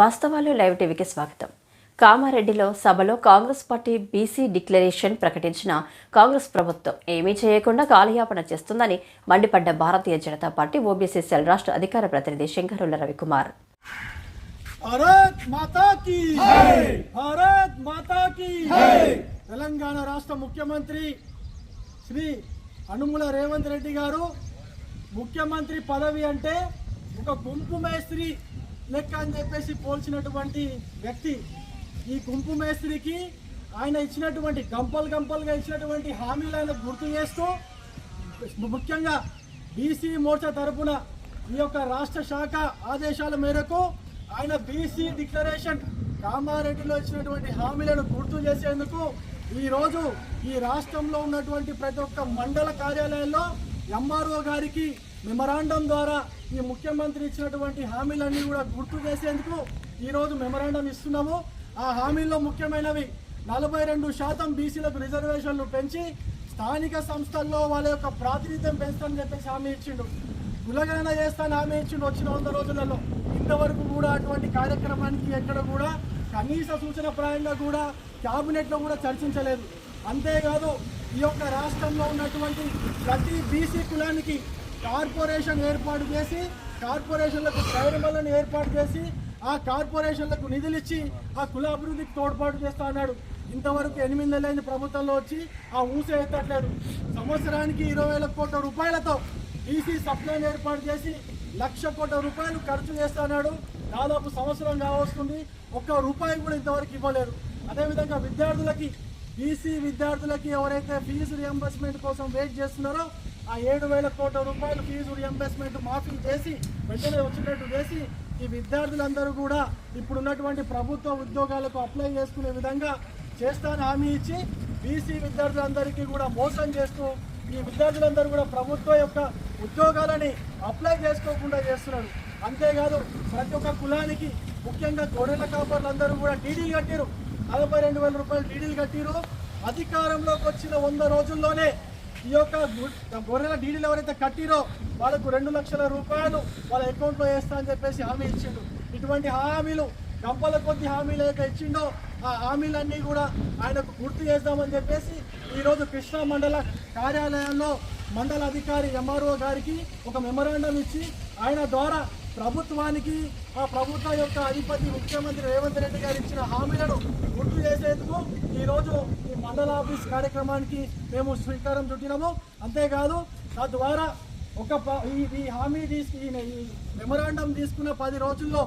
వాస్తవాలు లైవ్ టీవీకి స్వాగతం. కామారెడ్డిలో సభలో కాంగ్రెస్ పార్టీ బీసీ డిక్లరేషన్ ప్రకటించిన కాంగ్రెస్ ప్రభుత్వం ఏమీ చేయకుండా కాలయాపన చేస్తుందని మండిపడ్డ Bharatiya Janata Party OBC cell రాష్ట్ర అధికార ప్రతినిధి శంకరుల రవికుమార్. భారత్ మాతా కీ భారత్ మాతా కీ తెలంగాణ రాష్ట్ర ముఖ్యమంత్రి శ్రీ అనుముల రేవంత్ రెడ్డి గారు ముఖ్యమంత్రి పదవి అంటే ఒక గుంపు మేస్త్రి లెక్క అని చెప్పేసి పోల్చినటువంటి వ్యక్తి ఈ గుంపు మేస్త్రికి ఆయన ఇచ్చినటువంటి గంపలు గంపలుగా ఇచ్చినటువంటి హామీలను గుర్తు చేస్తూ ముఖ్యంగా బీసీ మోర్చా తరపున ఈ యొక్క రాష్ట్ర శాఖ ఆదేశాల మేరకు ఆయన బీసీ డిక్లరేషన్ కామారెడ్డిలో ఇచ్చినటువంటి హామీలను గుర్తు చేసేందుకు ఈరోజు ఈ రాష్ట్రంలో ఉన్నటువంటి ప్రతి ఒక్క మండల కార్యాలయంలో ఎంఆర్ఓ గారికి మెమరాండం ద్వారా ఈ ముఖ్యమంత్రి ఇచ్చినటువంటి హామీలన్నీ కూడా గుర్తు చేసేందుకు ఈరోజు మెమరాండం ఇస్తున్నాము. ఆ హామీల్లో ముఖ్యమైనవి నలభై రెండు శాతం బీసీలకు రిజర్వేషన్లు పెంచి స్థానిక సంస్థల్లో వాళ్ళ యొక్క ప్రాతినిధ్యం పెంచుతానని చెప్పేసి హామీ ఇచ్చిండు. కులగణన చేస్తాను హామీ ఇచ్చిండు వచ్చిన వంద రోజులలో. ఇంతవరకు కూడా అటువంటి కార్యక్రమానికి ఎక్కడ కూడా కనీస సూచన ప్రాయంగా కూడా క్యాబినెట్లో కూడా చర్చించలేదు. అంతేకాదు ఈ యొక్క రాష్ట్రంలో ఉన్నటువంటి ప్రతి బీసీ కులానికి కార్పొరేషన్ ఏర్పాటు చేసి కార్పొరేషన్లకు ట్రైబలను ఏర్పాటు చేసి ఆ కార్పొరేషన్లకు నిధులు ఇచ్చి ఆ కుల అభివృద్ధికి తోడ్పాటు చేస్తా అన్నాడు. ఇంతవరకు ఎనిమిది నెలలైంది ప్రభుత్వంలో వచ్చి ఆ ఊసే ఎత్తట్లేదు. సంవత్సరానికి ఇరవై వేల కోట్ల రూపాయలతో ఈసీ సప్లైన్ ఏర్పాటు చేసి లక్ష కోట్ల రూపాయలు ఖర్చు చేస్తున్నాడు దాదాపు సంవత్సరం కావస్తుంది. ఒక్క రూపాయి కూడా ఇంతవరకు ఇవ్వలేరు అదేవిధంగా విద్యార్థులకి బీసీ విద్యార్థులకి ఎవరైతే ఫీజు రియంబర్స్మెంట్ కోసం వెయిట్ చేస్తున్నారో ఆ ఏడు వేల కోట్ల రూపాయలు ఫీజు రియంబర్స్మెంట్ మాఫీ చేసి వెంటనే వచ్చినట్టు చేసి ఈ విద్యార్థులందరూ కూడా ఇప్పుడున్నటువంటి ప్రభుత్వ ఉద్యోగాలకు అప్లై చేసుకునే విధంగా చేస్తాను హామీ ఇచ్చి బీసీ విద్యార్థులందరికీ కూడా మోసం చేస్తూ ఈ విద్యార్థులందరూ కూడా ప్రభుత్వం యొక్క ఉద్యోగాలని అప్లై చేసుకోకుండా చేస్తున్నాడు అంతేకాదు ప్రతి ఒక్క కులానికి ముఖ్యంగా గొర్రెల కాపర్లందరూ కూడా టీడీలు కట్టిరు నలభై రెండు వేల రూపాయలు టీడీలు కట్టిరు అధికారంలోకి వచ్చిన వంద రోజుల్లోనే ఈ యొక్క గొర్రెల డీడీలు ఎవరైతే కట్టిరో వాళ్ళకు రెండు లక్షల రూపాయలు వాళ్ళ అకౌంట్లో వేస్తా అని చెప్పేసి హామీ ఇచ్చిండు. ఇటువంటి హామీలు గంపల కొద్ది హామీలు ఏదైతే ఇచ్చిండో ఆ హామీలన్నీ కూడా ఆయనకు గుర్తు చేద్దామని చెప్పేసి ఈరోజు కృష్ణా మండల కార్యాలయంలో మండల అధికారి ఎంఆర్ఓ గారికి ఒక మెమరాండం ఇచ్చి ఆయన ద్వారా ప్రభుత్వానికి ఆ ప్రభుత్వం యొక్క అధిపతి ముఖ్యమంత్రి రేవంత్ రెడ్డి గారు ఇచ్చిన హామీలను గుర్తు చేసేందుకు ఈరోజు ఈ మండల ఆఫీస్ కార్యక్రమానికి మేము స్వీకారం చుట్టినాము. అంతేకాదు తద్వారా ఒక ప- ఈ ఈ హామీ తీసుకు ఈ ఈ మెమరాండం తీసుకున్న పది రోజుల్లో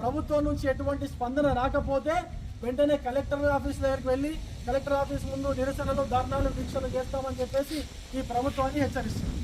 ప్రభుత్వం నుంచి ఎటువంటి స్పందన రాకపోతే వెంటనే కలెక్టర్ ఆఫీస్ దగ్గరికి వెళ్ళి కలెక్టర్ ఆఫీస్ ముందు నిరసనలు ధర్నాలు దీక్షలు చేస్తామని చెప్పేసి ఈ ప్రభుత్వాన్ని హెచ్చరిస్తుంది